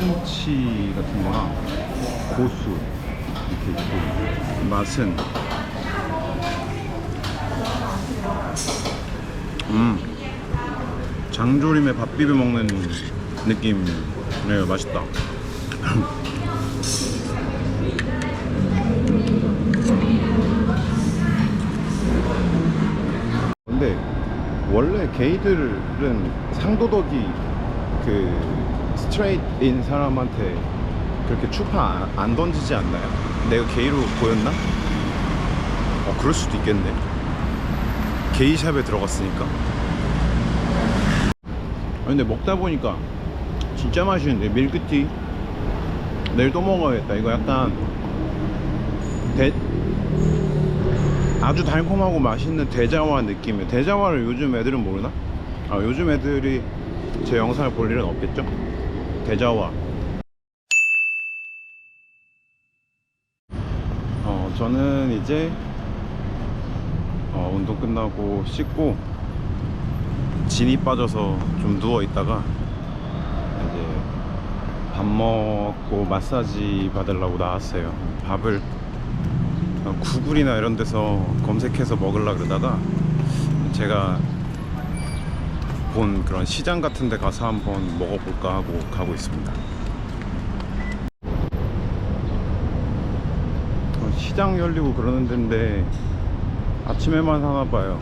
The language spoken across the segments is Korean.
김치 같은 거랑 고수 이렇게 있고 맛은. 음 장조림에 밥 비벼 먹는 느낌이에요. 맛있다. 근데 원래 게이들은 상도덕이 그 스트레이트인 사람한테 그렇게 추파 안, 안 던지지 않나요? 내가 게이로 보였나? 어 그럴 수도 있겠네 게이샵에 들어갔으니까 아, 근데 먹다 보니까 진짜 맛있는데 밀크티 내일 또 먹어야겠다 이거 약간 대, 아주 달콤하고 맛있는 대자와 느낌이에요 대자와를 요즘 애들은 모르나? 아 요즘 애들이 제 영상을 볼 일은 없겠죠? 대자와. 어 저는 이제 어, 운동 끝나고 씻고 진이 빠져서 좀 누워 있다가 이제 밥 먹고 마사지 받으려고 나왔어요. 밥을 어, 구글이나 이런 데서 검색해서 먹으려 그러다가 제가 본 그런 시장 같은 데 가서 한번 먹어볼까 하고 가고 있습니다 어, 시장 열리고 그러는 데인데 아침에만 하나 봐요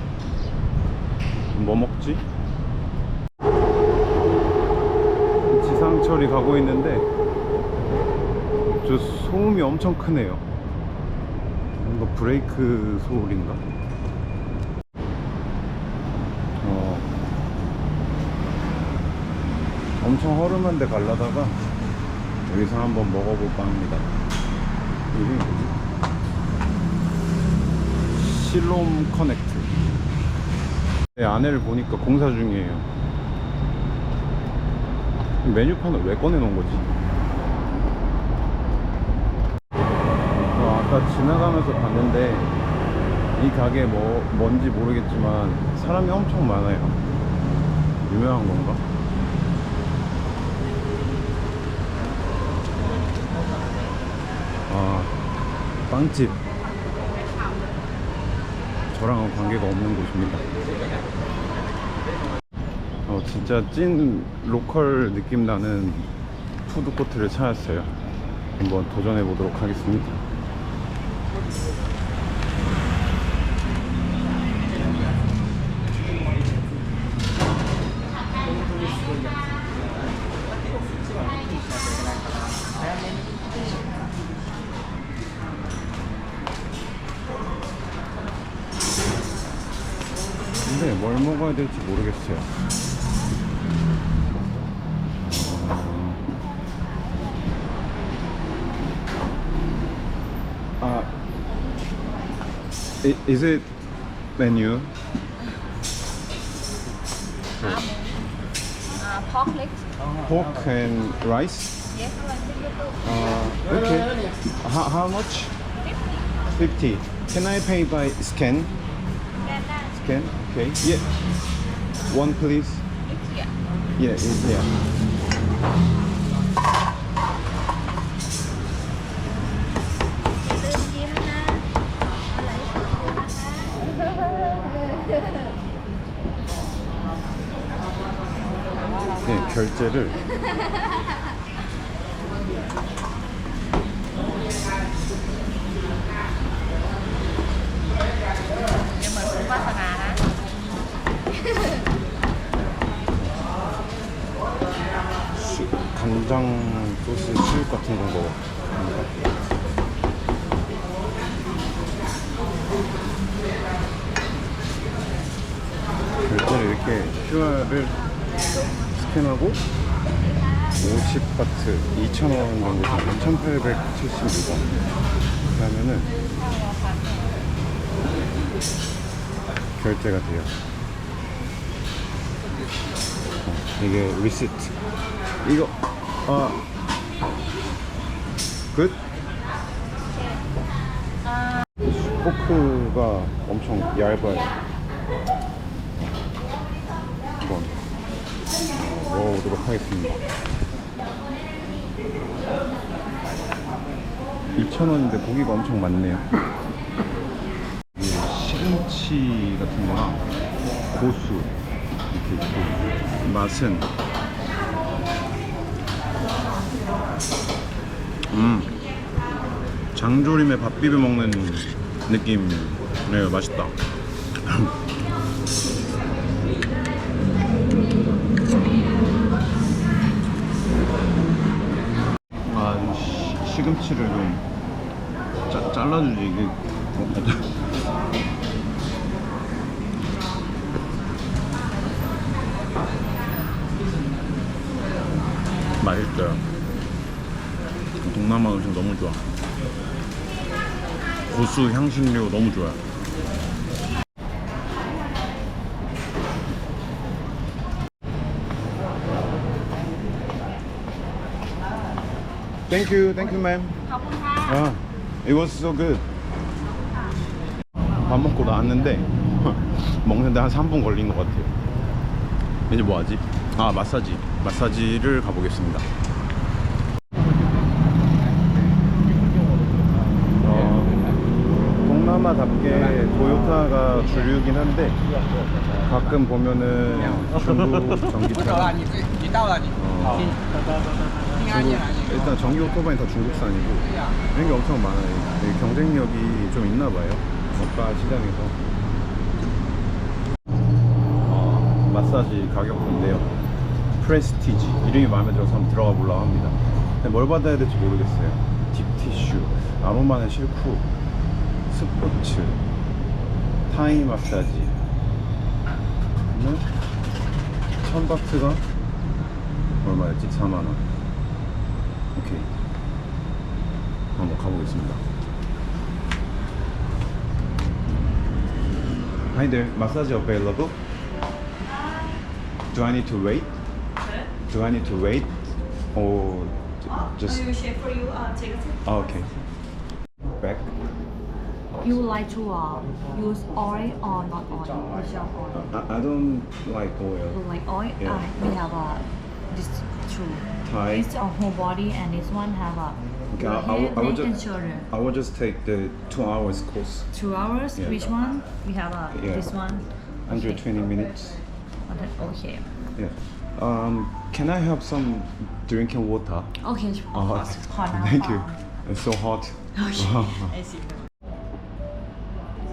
뭐 먹지? 지상철이 가고 있는데 저 소음이 엄청 크네요 이거 브레이크 소울인가? 어, 엄청 허름한 데 갈라다가 여기서 한번 먹어볼까 합니다. 이게 뭐지? 실롬 커넥트. 네, 안에를 보니까 공사 중이에요. 메뉴판을 왜 꺼내놓은 거지? 어, 아까 지나가면서 봤는데 이 가게 뭐 뭔지 모르겠지만 사람이 엄청 많아요. 유명한 건가? 아 빵집. 저랑은 관계가 없는 곳입니다. 어 진짜 찐 로컬 느낌 나는 푸드코트를 찾았어요. 한번 도전해 보도록 하겠습니다. 근데 뭘 먹어야 될지 모르겠어요. 아, i- is it menu? Uh, pork legs. Pork and rice? Yes. Uh, okay. How, how much? 50. Can I pay by scan? Scan? Okay. Yeah. One please. Yeah, it's here. 네, 결제를 간장 소스 수육 같은 거 먹어. 결제를 이렇게 QR을 스캔하고 50바트 2,000원 정도 되는 1,876원 이렇게 하면은 결제가 돼요. 어, 이게 리시트 이거 아 끝? 포크가 엄청 얇아요. 한번 먹어보도록 하겠습니다. 2,000원인데 고기가 엄청 많네요. 시금치 같은 거나 고수 이렇게 있고 맛은 음 장조림에 밥 비벼 먹는 느낌이에요. 맛있다. 아, 이 시, 시금치를 좀 짜, 잘라주지 이게 어, 맛있어요. 동남아 음식 너무 좋아. 옥수수 향신료 너무 좋아요. Thank you, thank you, ma'am. 아, it was so good. 밥 먹고 나왔는데 먹는데 한 3분 걸린 것 같아요. 이제 뭐 하지? 아, 마사지. 마사지를 가보겠습니다. 우리나라답게 도요타가 주류긴 한데 가끔 보면은 중국 전기차 어. 어, 중국, 일단 전기 오토바이 다 중국산이고 이런 게 엄청 많아요. 경쟁력이 좀 있나 봐요. 저가 시장에서. 어, 마사지 가격인데요. 프레스티지. 이름이 마음에 들어서 한번 들어가 보려고 합니다. 근데 뭘 받아야 될지 모르겠어요. 딥티슈. 아무만은 싫고. 스포츠, 타이 마사지. 그러면 천바트가 얼마였지? 4만원. 오케이. 한번 가보겠습니다. Hi there, massage available? Do I need to wait? Do I need to wait? Or just. I will check for you. Uh, take a seat. Oh, okay. Back? You like to uh, use oil or not oil? Which oil? I, I don't like You oil. like oil? Yeah. Uh, we have uh, this two. Thai. This a whole body and this one have a Okay, I- I will- head, I will and just- shoulder. I will just take the two hours course. Two hours. Yeah. Which one? We have uh, Yeah. this one. Under 20 minutes. Okay. Yeah. Um, can I have some drinking water? Okay. Of Oh, course. okay. Thank you. uh, It's so hot. Okay. I see.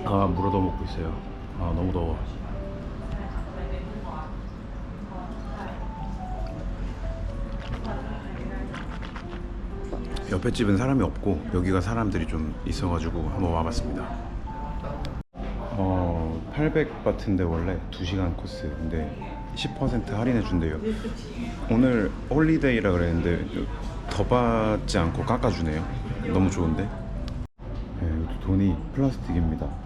아, 물 얻어 먹고 있어요. 아, 너무 더워. 옆에 집은 사람이 없고 여기가 사람들이 좀 있어가지고 한번 와봤습니다. 어, 800바트인데 원래 2시간 코스. 근데 10% 할인해 준대요. 오늘 홀리데이라 그랬는데 더 받지 않고 깎아주네요. 너무 좋은데? 네, 돈이 플라스틱입니다.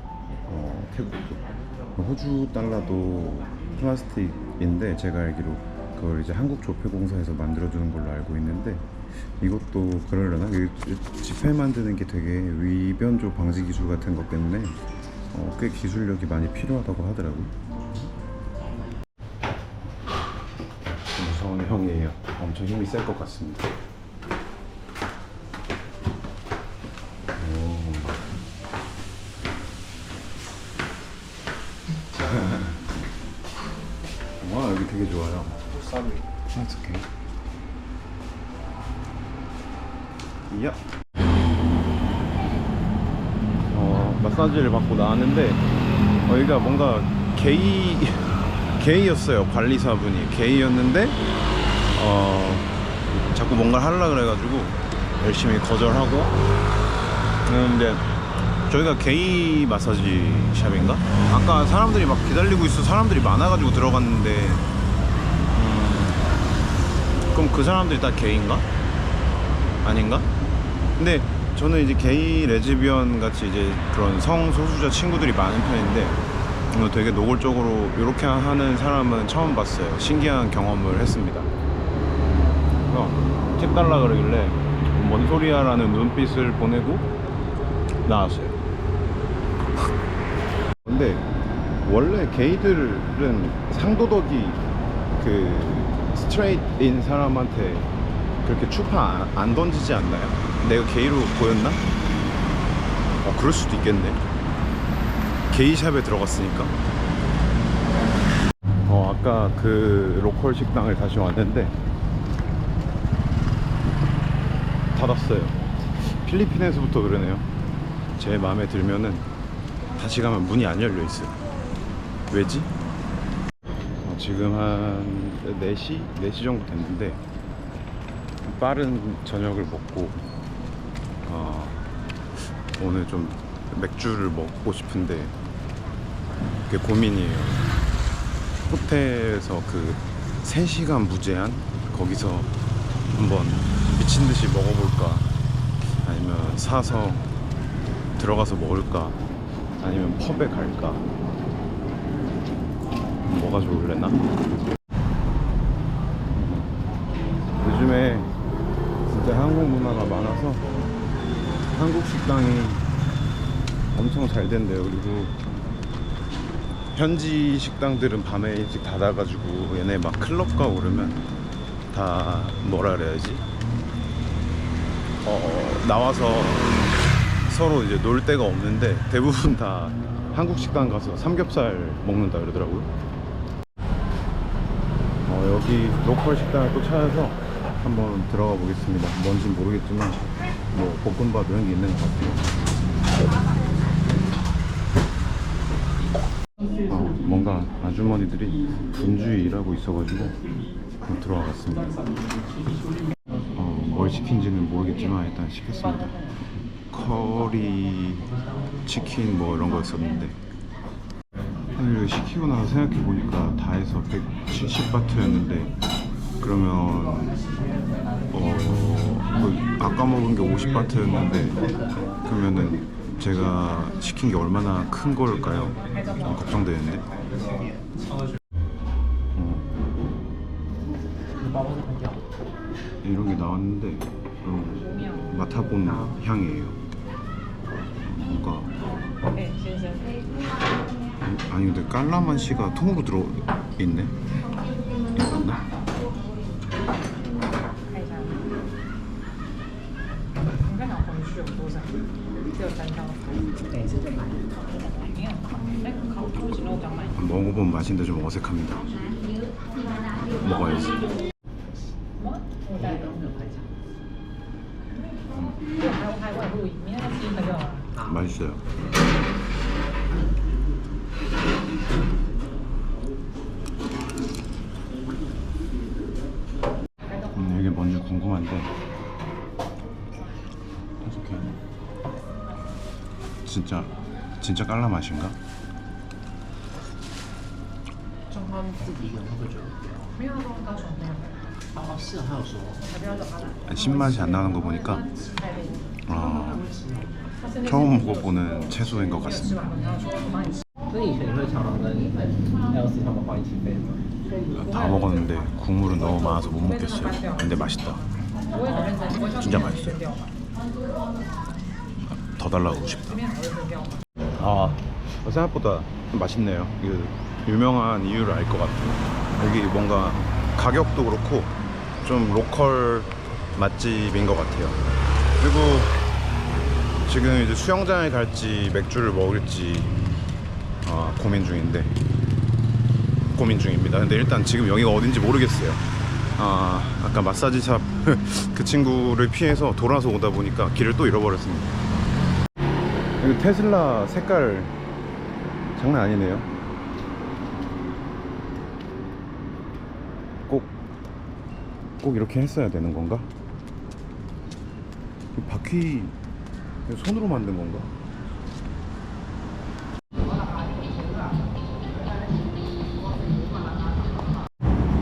어, 태국도. 호주 달러도 플라스틱인데 제가 알기로 그걸 이제 한국 조폐공사에서 만들어주는 걸로 알고 있는데 이것도 그러려나? 이 지폐 만드는 게 되게 위변조 방지 기술 같은 것 때문에 어, 꽤 기술력이 많이 필요하다고 하더라고요. 무서운 형이에요. 엄청 힘이 셀 것 같습니다. 와 여기 되게 좋아요. That's okay. 야. 어 마사지를 받고 나왔는데 여기가 뭔가 게이 게이였어요 관리사분이 게이였는데 어 자꾸 뭔가 하려 그래가지고 열심히 거절하고 근데 저희가 게이 마사지 샵인가? 아까 사람들이 막 기다리고 있어 사람들이 많아가지고 들어갔는데 음, 그럼 그 사람들이 다 게이인가? 아닌가? 근데 저는 이제 게이 레즈비언 같이 이제 그런 성소수자 친구들이 많은 편인데 어, 되게 노골적으로 이렇게 하는 사람은 처음 봤어요. 신기한 경험을 했습니다. 그래서 팁 달라 그러길래 뭔 소리야 라는 눈빛을 보내고 나왔어요. 근데 원래 게이들은 상도덕이 그 스트레이트인 사람한테 그렇게 추파 안, 안 던지지 않나요? 내가 게이로 보였나? 어 그럴 수도 있겠네 게이샵에 들어갔으니까 어 아까 그 로컬 식당을 다시 왔는데 닫았어요 필리핀에서부터 그러네요 제 마음에 들면은 다시 가면 문이 안 열려 있어요 왜지? 어, 지금 한 4시? 4시 정도 됐는데 빠른 저녁을 먹고 어, 오늘 좀 맥주를 먹고 싶은데 그게 고민이에요. 호텔에서 그 3시간 무제한 거기서 한번 미친 듯이 먹어볼까? 아니면 사서 들어가서 먹을까? 아니면 펍에 갈까? 뭐가 좋을래나? 요즘에 진짜 한국 문화가 많아서 한국 식당이 엄청 잘 된대요. 그리고 현지 식당들은 밤에 일찍 닫아가지고 얘네 막 클럽 가고 그러면 다 뭐라 그래야지? 어, 나와서 서로 이제 놀 데가 없는데 대부분 다 한국 식당 가서 삼겹살 먹는다 그러더라고요. 어, 여기 로컬 식당을 또 찾아서 한번 들어가 보겠습니다. 뭔진 모르겠지만 뭐 볶음밥 이런 게 있는 것 같아요. 어, 뭔가 아주머니들이 분주히 일하고 있어가지고 그럼 들어가겠습니다. 어, 뭘 시킨지는 모르겠지만 일단 시켰습니다. 커리, 치킨 뭐 이런 거였었는데 이거 시키고 나서 생각해 보니까 다 해서 170바트였는데 그러면 어, 그 아까 먹은 게 50바트였는데 그러면은 제가 시킨 게 얼마나 큰 걸까요? 좀 걱정되는데. 어. 이런 게 나왔는데 좀 맡아본 향이에요. 뭔가 아니 근데 깔라만시가 통으로 들어 있네. 이거나? 맛인데 좀 어색합니다. 먹어야지. 맛있어요. 음, 이게 뭔지 궁금한데 어떻게 진짜 진짜 깔라 맛인가? 自己一个人喝酒。没有，高雄没有。哦，是啊，他有说。 신맛이 안 나는 거 보니까 어, 처음 먹어보는 채소인 것 같습니다. 所以以前你会常常跟 LC 他们换一起飞吗？ 다 먹었는데 국물은 너무 많아서 못 먹겠어요. 근데 맛있다. 진짜 맛있어요. 더 달라고 싶다. 아 생각보다 맛있네요. 그 유명한 이유를 알 것 같아요. 여기 뭔가 가격도 그렇고 좀 로컬 맛집인 것 같아요. 그리고 지금 이제 수영장에 갈지 맥주를 먹을지 어, 고민 중인데 고민 중입니다. 근데 일단 지금 여기가 어딘지 모르겠어요. 아, 아까 마사지샵 그 친구를 피해서 돌아서 오다 보니까 길을 또 잃어버렸습니다. 테슬라 색깔 장난 아니네요. 꼭, 꼭 이렇게 했어야 되는 건가? 이 바퀴 손으로 만든 건가?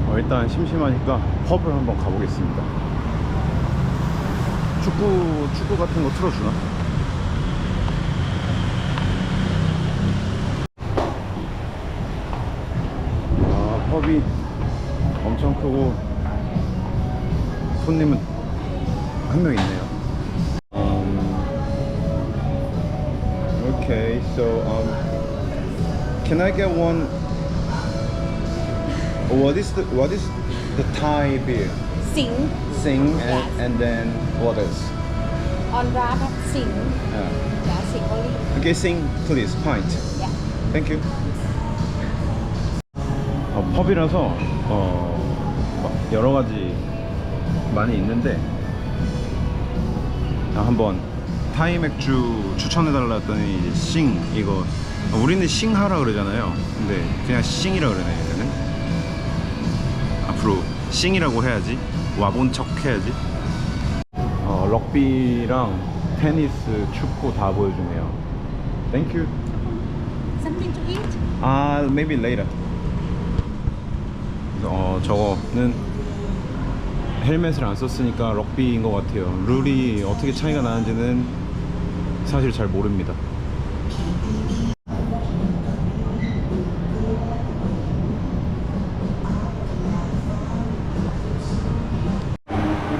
어, 일단 심심하니까 펍을 한번 가보겠습니다. 축구 축구 같은 거 틀어주나? 탑이 엄청 크고 손님은 한 있네요. Um, okay, so um, can I get one? What is the what is the Thai beer? Sing. Sing and, yes. and then what else? On wrap sing. Yeah. yeah, sing only. Okay, sing please. Pint. Yeah. Thank you. 어, 펍이라서 어, 막 여러 가지 많이 있는데 아, 한번 타이 맥주 추천해달라 했더니 싱 이거 어, 우리는 싱하라 그러잖아요. 근데 그냥 싱이라 그러네 얘는. 앞으로 싱이라고 해야지. 와본 척 해야지. 어, 럭비랑 테니스, 축구 다 보여주네요. Thank you. something to eat 아, maybe later. 어, 저거는 헬멧을 안 썼으니까 럭비인 것 같아요. 룰이 어떻게 차이가 나는지는 사실 잘 모릅니다.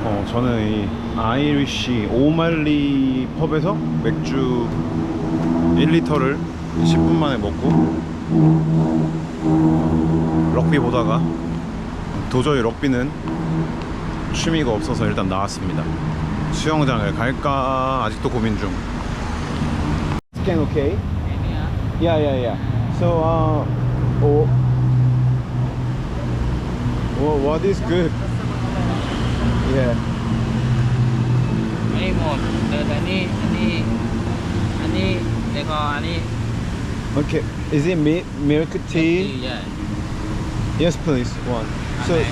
어, 저는 이 아이리쉬 오말리 펍에서 맥주 1리터를 10분 만에 먹고 럭비 보다가 도저히 럭비는 취미가 없어서 일단 나왔습니다 수영장을 갈까 아직도 고민 중 Scan okay? Yeah, yeah, yeah. So, uh, oh, well, what is good? Yeah. Very good. The any, any, any, they call any. Okay. Is it milk, milk tea? Yeah. Yes, please. One. So okay.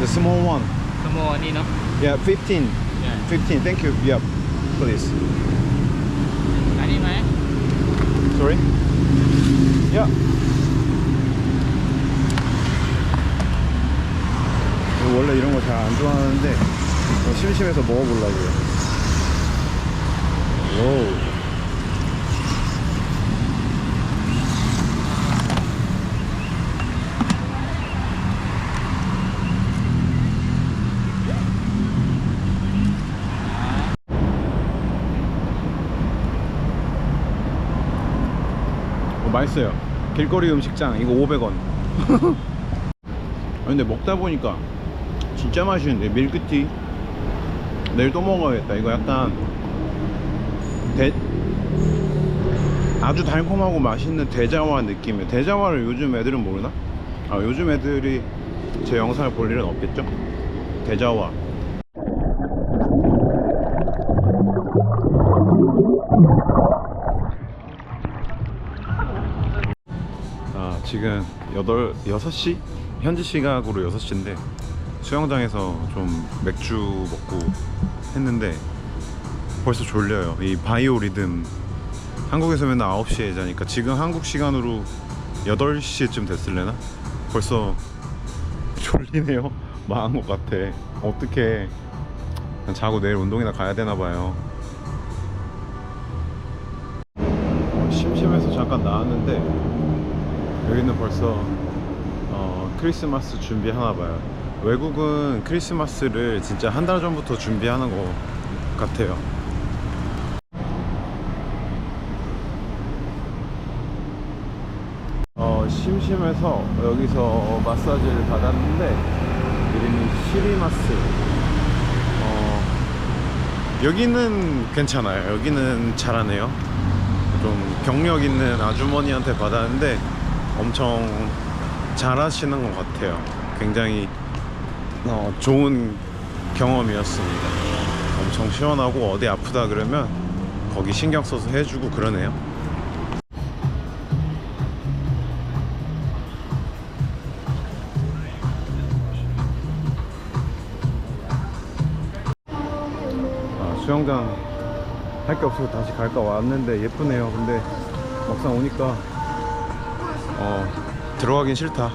the small one. Small one, you know. Yeah, fifteen. Yeah. Fifteen. Thank you. Yep. Please. 아니면. Sorry. Yeah. 원래 이런 거 잘 안 좋아하는데 심심해서 먹어보려고요. 오. 맛있어요. 길거리 음식장 이거 500원. 근데 먹다 보니까 진짜 맛있는데 밀크티. 내일 또 먹어야겠다. 이거 약간 대 아주 달콤하고 맛있는 대자화 느낌이에요. 대자화를 요즘 애들은 모르나? 아 요즘 애들이 제 영상을 볼 일은 없겠죠? 대자화. 지금 8, 6시? 현지 시각으로 6시인데 수영장에서 좀 맥주 먹고 했는데 벌써 졸려요. 이 바이오 리듬 한국에서 맨날 9시에 자니까 지금 한국 시간으로 8시쯤 됐을래나? 벌써 졸리네요. 망한 것 같아. 어떻게 자고 내일 운동이나 가야 되나 봐요. 어, 심심해서 잠깐 나왔는데 여기는 벌써 어, 크리스마스 준비하나 봐요. 외국은 크리스마스를 진짜 한 달 전부터 준비하는 것 같아요. 어, 심심해서 여기서 마사지를 받았는데 이름이 시리마스. 어, 여기는 괜찮아요. 여기는 잘하네요. 좀 경력 있는 아주머니한테 받았는데 엄청 잘하시는 것 같아요. 굉장히 어, 좋은 경험이었습니다. 엄청 시원하고 어디 아프다 그러면 거기 신경 써서 해주고 그러네요. 아, 수영장 할 게 없어서 다시 갈까 왔는데 예쁘네요. 근데 막상 오니까 어, 들어가긴 싫다.